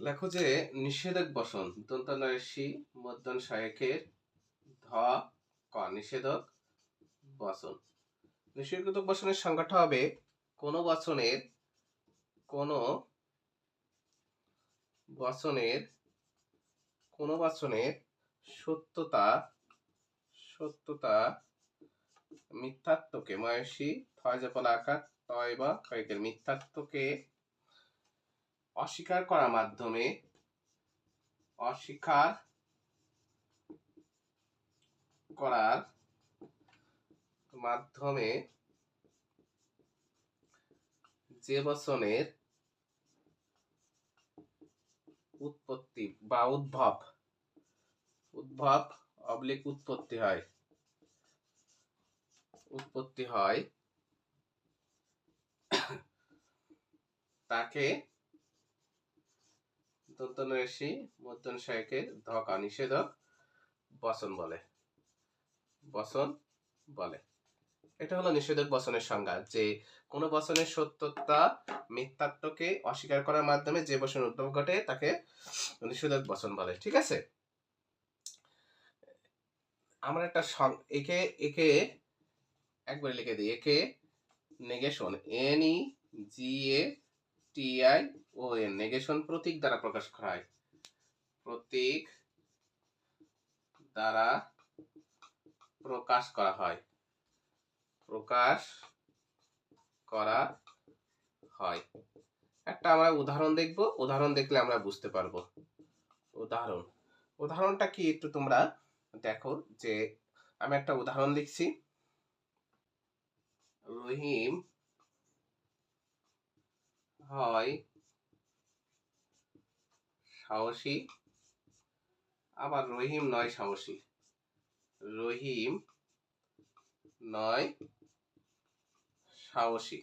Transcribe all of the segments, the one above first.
লেখো যে, নিষেধক বসন দন্তনারসি মধ্যন সহায়কের ধ, ক, নিষেধক বসন। নিষেধক বসনের সংজ্ঞাটা হবে, কোন বচনের কোন বচনের কোন বচনের সত্যতা সত্যতা মিথ্যাত্বকে ময়সী থয় জপল আকার তয় বা কয়েকের মিথ্যাত্বকে অস্বীকার করার মাধ্যমে অস্বীকার করার মাধ্যমে যে বচনের উৎপত্তি বা উদ্ভব উদ্ভব অবলিক উৎপত্তি হয়। উৎপত্তি হয় তাকে দন্তনরেশি মধ্যন সহায়কের ধকা নিষেধক বচন বলে। বচন বলে। এটা হলো নিষেধক বচনের সংজ্ঞা, যে কোনো বচনের সত্যতা মিথ্যাত্বকে অস্বীকার করার মাধ্যমে যে বচন উদ্ভব ঘটে, তাকে নিষেধক বচন বলে, ঠিক আছে? আমরা একটা একে একে একবার লিখে দিই। একে negation, N E G A T I O N negation প্রতীক দ্বারা প্রকাশ করা হয়। প্রতীক দ্বারা প্রকাশ করা হয়। প্রকাশ করা হয়। একটা আমরা উদাহরণ দেখব। উদাহরণ দেখলে আমরা বুঝতে পারব। উদাহরণ। উদাহরণটা কি একটু তোমরা দেখো যে আমি একটা উদাহরণ লিখছি। রহিম হয় সাহসী, আবার রহিম নয় সাহসী। রহিম নয় সাহসী।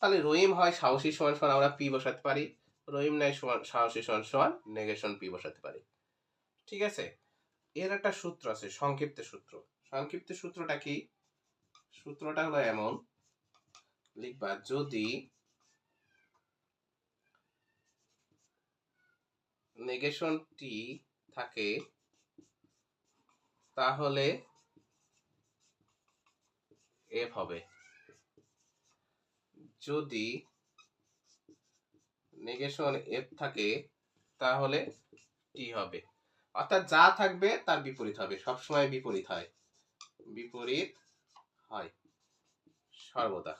তাহলে রহিম হয় সাহসী সমান সমান আমরা পি বসাতে পারি। রহিম নয় সমান সাহসী সমান সমান নেগেশন পি বসাতে পারি। ঠিক আছে? এর একটা সূত্র আছে, সংক্ষিপ্ত সূত্র। সংক্ষিপ্ত সূত্রটা কি? সূত্রটা হলো এমন। লিখবা, যদি নেগেশন টি থাকে, তাহলে এফ হবে। যদি নেগেশন এফ থাকে, তাহলে টি হবে। অর্থাৎ যা থাকবে তার বিপরীত হবে, সবসময় বিপরীত হয়। বিপরীত হয়। সর্বদা।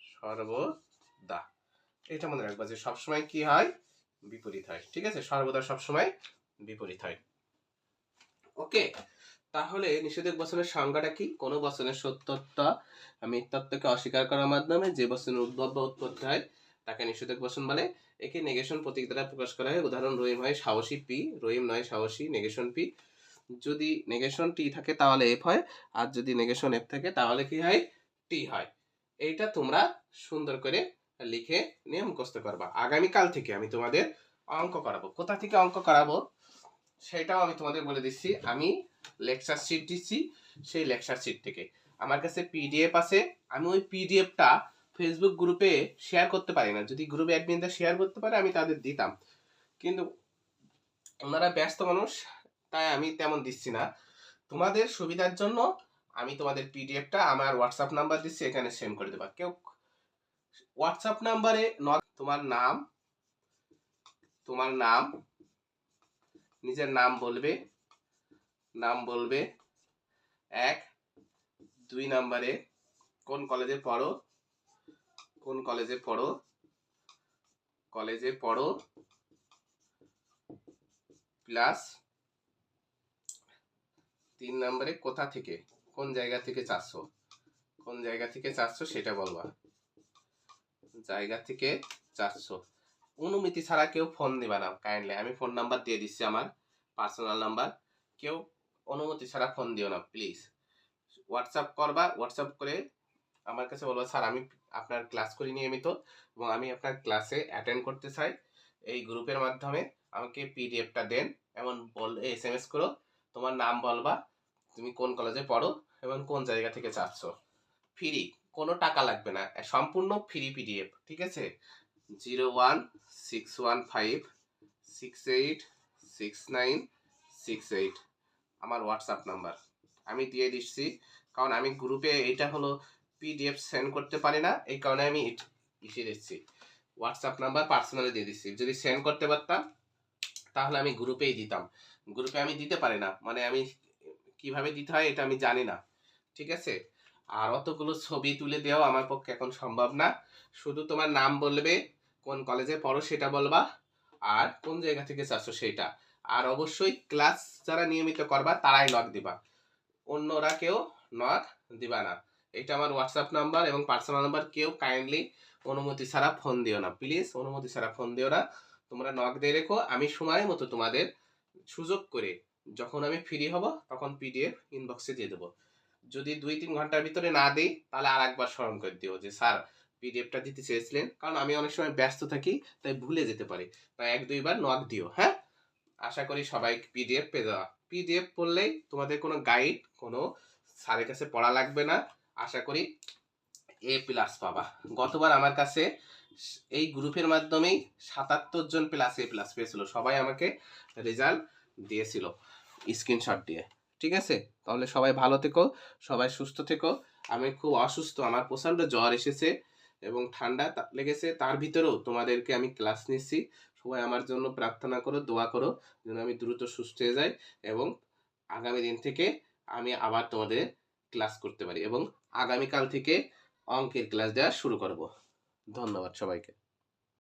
সর্বদা। এটা মনে রাখবা যে সবসময় কি হয়? বিপরীত হয়, ঠিক আছে? সর্বদা সবসময় বিপরীত হয়। ওকে, তাহলে নিষেধক বচনের সংজ্ঞাটা কি? কোন বচনের সত্যতা মিথ্যাত্বকে অস্বীকার করার মাধ্যমে যে বচনের উদ্ভব বা উৎপত্তি হয়, তাকে নিষেধক বচন বলে। একে নেগেশন প্রতীক দ্বারা প্রকাশ করা হয়। উদাহরণ, রহিম হয় সাহসী পি, রহিম নয় সাহসী নেগেশন পি। যদি নেগেশন টি থাকে তাহলে এফ হয়, আর যদি নেগেশন এফ থাকে তাহলে কি হয়? টি হয়। এইটা তোমরা সুন্দর করে লিখে নিয়ে মুখস্থ করবা। আগামীকাল থেকে আমি তোমাদের অঙ্ক করাবো। কোথা থেকে অঙ্ক করাবো সেটাও আমি তোমাদের বলে দিচ্ছি। আমি লেকচার শিট দিচ্ছি সেই লেকচার শিট থেকে। আমার কাছে পিডিএফ আছে। আমি ওই পিডিএফটা ফেসবুক গ্রুপে শেয়ার করতে পারি না। যদি গ্রুপে অ্যাডমিনরা শেয়ার করতে পারে, আমি তাদের দিতাম। কিন্তু ওনারা ব্যস্ত মানুষ, তাই আমি তেমন দিচ্ছি না। তোমাদের সুবিধার জন্য আমি তোমাদের পিডিএফটা, আমার হোয়াটসঅ্যাপ নাম্বার দিচ্ছি, এখানে সেন্ড করে দেবা। কেউ হোয়াটসঅ্যাপ নাম্বারে তোমার নাম তোমার নাম, নিজের নাম বলবে নাম বলবে, এক, দুই নাম্বারে কোন কলেজে পড়ো, কোন কলেজে পড়ো কলেজে পড়ো প্লাস তিন নম্বরে কোথা থেকে, কোন জায়গা থেকে চারশো, কোন জায়গা থেকে চারশো সেটা বলবা। জায়গা থেকে চারশো অনুমতি ছাড়া কেউ ফোন দিবা না কাইন্ডলি আমি ফোন নাম্বার দিয়ে দিচ্ছি আমার পার্সোনাল নাম্বার কেউ অনুমতি ছাড়া ফোন দিও না প্লিজ হোয়াটসঅ্যাপ করবা হোয়াটসঅ্যাপ করে আমার কাছে বলব, স্যার, আমি আপনার ক্লাস করি নিয়মিত এবং আমি আপনার ক্লাসে অ্যাটেন্ড করতে চাই। এই গ্রুপের মাধ্যমে আমাকে পিডিএফটা দেন এমন বল এস এম এস করো। তোমার নাম বলবা, তুমি কোন কলেজে পড়ো এবং কোন জায়গা থেকে চাচ্ছ ফ্রি কোনো টাকা লাগবে না। সম্পূর্ণ ফ্রি পিডিএফ ঠিক আছে? Zero one six one five six eight six nine six eight আমার হোয়াটসঅ্যাপ নাম্বার আমি দিয়ে দিচ্ছি, কারণ আমি গ্রুপে এটা হলো পিডিএফ সেন্ড করতে পারি না, এই কারণে আমি ইসে দিচ্ছি। হোয়াটসঅ্যাপ নাম্বার পার্সোনালি দিয়ে দিচ্ছি। যদি সেন্ড করতে পারতাম, তাহলে আমি গ্রুপেই দিতাম। গ্রুপে আমি দিতে পারি না। মানে আমি কীভাবে দিতে হয়, এটা আমি জানি না। ঠিক আছে? আর অতগুলো ছবি তুলে দেওয়া আমার পক্ষে এখন সম্ভব না। শুধু তোমার নাম বলবে, কোন কলেজে পড়ো সেটা বলবা, আর কোন জায়গা থেকে চাচ্ছ সেটা। আর অবশ্যই ক্লাস যারা নিয়মিত করবা, তারাই নক দিবা। অন্যরা কেউ নক দিবা না। এটা আমার হোয়াটসঅ্যাপ নাম্বার এবং পার্সোনাল নাম্বার কেউ কাইন্ডলি অনুমতি ছাড়া ফোন দিও না। প্লিজ অনুমতি ছাড়া ফোন দিও না। তোমরা নক দিয়ে রেখো। আমি সময় মতো তোমাদের সুযোগ করে যখন আমি ফ্রি হব, তখন পিডিএফ ইনবক্সে দিয়ে দেবো। যদি দুই তিন ঘণ্টার ভিতরে না দিই, তাহলে আর একবার স্মরণ করে দিও যে, স্যার পিডিএফটা দিতে চেয়েছিলেন। কারণ আমি অনেক সময় ব্যস্ত থাকি, তাই ভুলে যেতে পারি। তাই এক, দুইবার নক দিও হ্যাঁ? আশা করি সবাই পিডিএফ পেয়ে দেওয়া পিডিএফ পড়লেই তোমাদের কোনো গাইড কোনো স্যারের কাছে পড়া লাগবে না। আশা করি এ প্লাস পাবা। গতবার আমার কাছে এই গ্রুপের মাধ্যমেই সাতাত্তর জন প্লাস এ প্লাস পেয়েছিল। সবাই আমাকে রেজাল্ট দিয়েছিল। স্ক্রিনশট দিয়ে। ঠিক আছে? তাহলে সবাই ভালো থেকো, সবাই সুস্থ থেকো। আমি খুব অসুস্থ, আমার প্রচণ্ড জ্বর এসেছে এবং ঠান্ডা লেগেছে। তার ভিতরেও তোমাদেরকে আমি ক্লাস নিচ্ছি। সবাই আমার জন্য প্রার্থনা করো, দোয়া করো, যেন আমি দ্রুত সুস্থ হয়ে যাই এবং আগামী দিন থেকে আমি আবার তোমাদের ক্লাস করতে পারি এবং আগামীকাল থেকে অঙ্কের ক্লাস দেওয়া শুরু করব। ধন্যবাদ সবাইকে।